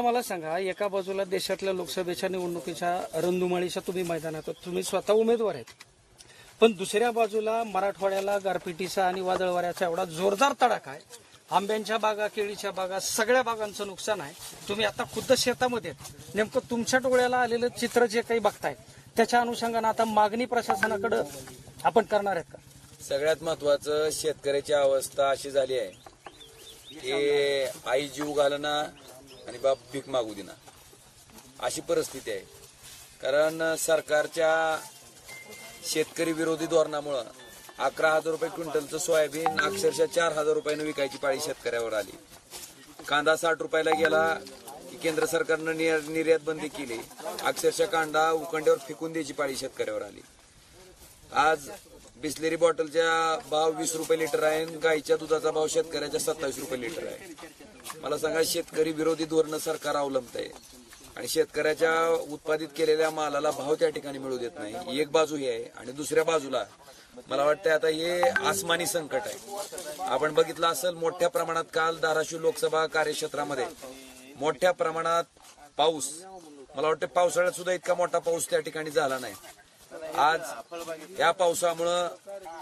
मला सांगा एका बाजूला देशातल्या लोकसभेच्या निवडणुकीच्या रंधुमाळीच्या तुम्ही मैदानात तुम्ही स्वतः उमेदवार आहेत. पण दुसऱ्या बाजूला मराठवाड्याला गारपिटीचा आणि वादळवाऱ्याचा एवढा जोरदार तडाखा आहे. आंब्यांच्या बागा केळीच्या बागा सगळ्या बागांचं नुकसान आहे. तुम्ही आता खुद्द शेतामध्ये नेमकं तुमच्या डोळ्याला आलेलं चित्र जे काही बघताय त्याच्या अनुषंगानं आता मागणी प्रशासनाकडे आपण करणार आहेत का? सगळ्यात महत्वाचं शेतकऱ्याची अवस्था अशी झाली आहे. की आई जीव घालणं आणि बाप पीक मागू देना अशी परिस्थिती आहे. कारण सरकारच्या शेतकरी विरोधी धोरणामुळं अकरा हजार रुपये क्विंटलचं सोयाबीन अक्षरशः चार हजार रुपयानं विकायची पाळी शेतकऱ्यावर आली. कांदा साठ रुपयाला गेला की केंद्र सरकारनं निर- निर्यात बंदी केली अक्षरशः कांदा उकंड्यावर फेकून द्यायची पाळी शेतकऱ्यावर आली. आज बिस्लेरी बॉटलच्या भाव वीस रुपये लिटर आहे आणि गाईच्या दुधाचा भाव शेतकऱ्याच्या सत्तावीस रुपये लिटर आहे. मला सांगा शेतकरी विरोधी धोरण सरकार अवलंबत आहे आणि शेतकऱ्याच्या उत्पादित केलेल्या मालाला भाव त्या ठिकाणी मिळू देत नाही. एक बाजू ही आहे. आणि दुसऱ्या बाजूला मला वाटतं आता हे आसमानी संकट आहे. आपण बघितलं असेल मोठ्या प्रमाणात काल धाराशिव लोकसभा कार्यक्षेत्रामध्ये मोठ्या प्रमाणात पाऊस. मला वाटतं पावसाळ्यात सुद्धा इतका मोठा पाऊस त्या ठिकाणी झाला नाही. आज या पावसामुळं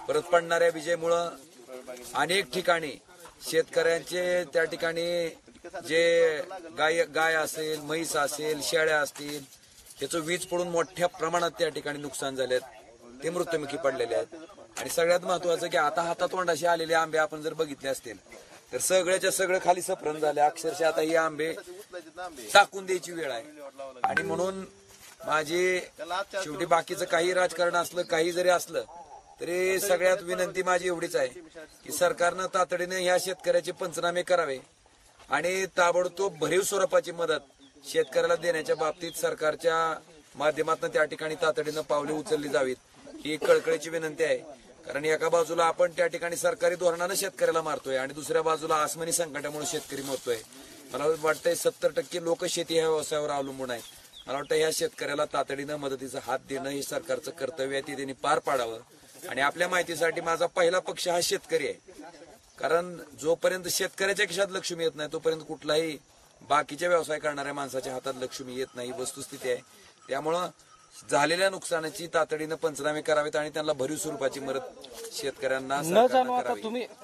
परत पडणाऱ्या विजेमुळं अनेक ठिकाणी शेतकऱ्यांचे त्या ठिकाणी जे गाय गाय असेल म्हैस असेल शेळ्या असतील याचं वीज पडून मोठ्या प्रमाणात त्या ठिकाणी नुकसान झालेत. ते मृत्युमुखी पडलेले आहेत. आणि सगळ्यात महत्वाचं की आता हातातोंडाशी आलेले आंबे आपण जर बघितले असतील तर सगळ्याच्या सगळं खाली सफरण झाले. अक्षरशः आता हे आंबे टाकून द्यायची वेळ आहे. आणि म्हणून माझी शेवटी बाकीचं काही राजकारण असलं काही जरी असलं तरी सगळ्यात विनंती माझी एवढीच आहे की सरकारनं तातडीने ह्या शेतकऱ्याचे पंचनामे करावे आणि ताबडतोब भरीव स्वरूपाची मदत शेतकऱ्याला देण्याच्या बाबतीत सरकारच्या माध्यमातून त्या ठिकाणी तातडीनं पावले उचलली जावीत ही कळकळीची विनंती आहे. कारण एका बाजूला आपण त्या ठिकाणी सरकारी धोरणानं शेतकऱ्याला मारतोय आणि दुसऱ्या बाजूला आसमानी संकटामुळे शेतकरी मरतोय. मला वाटतंय सत्तर टक्के लोक शेती ह्या व्यवसायावर अवलंबून आहेत. मला वाटतं ह्या शेतकऱ्याला तातडीनं मदतीचा हात देणं हे सरकारचं कर्तव्य आहे. ते त्यांनी पार पाडावं. आणि आपल्या माहितीसाठी माझा पहिला पक्ष हा शेतकरी आहे कारण जोपर्यंत शेतकऱ्याच्या खिशात लक्ष्मी येत नाही तोपर्यंत कुठलाही बाकीच्या व्यवसाय करणाऱ्या माणसाच्या हातात लक्ष्मी येत नाही वस्तुस्थिती आहे त्यामुळं झालेल्या नुकसानाची तातडीनं पंचनामे करावेत आणि त्यांना भरीव स्वरूपाची मदत शेतकऱ्यांना न. तुम्ही